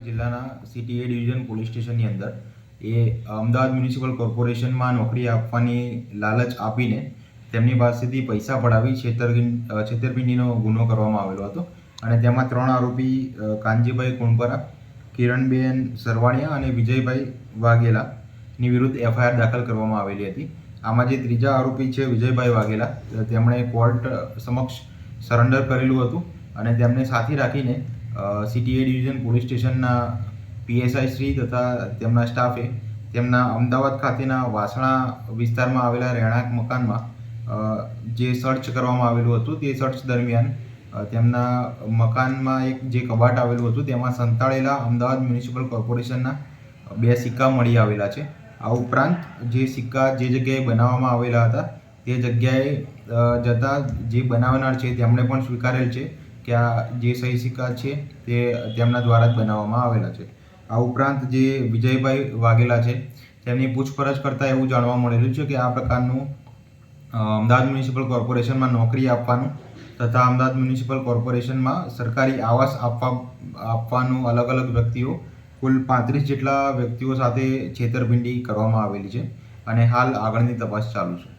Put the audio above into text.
જિલ્લાના city A division police સ્ટેશનની અંદર એ અમદાવાદ મ્યુનિસિપલ કોર્પોરેશનમાં નોકરી આપવાની લાલચ આપીને તેમની પાસેથી પૈસા પડાવી છેતરપિંડ છેતરપિંડીનો ગુનો કરવામાં આવેલો હતો. અને તેમાં ત્રણ આરોપી કાનજીભાઈ કુણપરા, કિરણબેન સરવાણિયા અને વિજયભાઈ વાઘેલાની વિરુદ્ધ એફઆઈઆર દાખલ કરવામાં આવેલી હતી. આમાં જે ત્રીજા આરોપી છે, વિજયભાઈ વાઘેલા તેમણે કોર્ટ સમક્ષ સરેન્ડર કરેલું હતું અને તેમને સાથી રાખીને સિટી એ ડિવિઝન પોલીસ સ્ટેશનના પીએસઆઈ શ્રી તથા તેમના સ્ટાફે તેમના અમદાવાદ ખાતેના વાસણા વિસ્તારમાં આવેલા રહેણાંક મકાનમાં જે સર્ચ કરવામાં આવેલું હતું તે સર્ચ દરમિયાન તેમના મકાનમાં એક જે કબાટ આવેલું હતું તેમાં સંતાડેલા અમદાવાદ મ્યુનિસિપલ કોર્પોરેશનના બે સિક્કા મળી આવેલા છે. આ ઉપરાંત જે સિક્કા જે જગ્યાએ બનાવવામાં આવેલા હતા તે જગ્યાએ જતા જે બનાવનાર છે તેમણે પણ સ્વીકારેલ છે. કે આ જે સહી સિક્કા છે તે તેમના દ્વારા જ બનાવવામાં આવેલા છે. આ ઉપરાંત જે વિજયભાઈ વાઘેલા છે, તેમની પૂછપરછ કરતાં એવું જાણવા મળેલું છે કે આ પ્રકારનું અમદાવાદ મ્યુનિસિપલ કોર્પોરેશનમાં નોકરી આપવાનું તથા અમદાવાદ મ્યુનિસિપલ કોર્પોરેશનમાં સરકારી આવાસ આપવા, આપવાનું અલગ અલગ વ્યક્તિઓ, કુલ પાંત્રીસ જેટલા વ્યક્તિઓ સાથે છેતરપિંડી કરવામાં આવેલી છે અને હાલ આગળની તપાસ ચાલુ છે.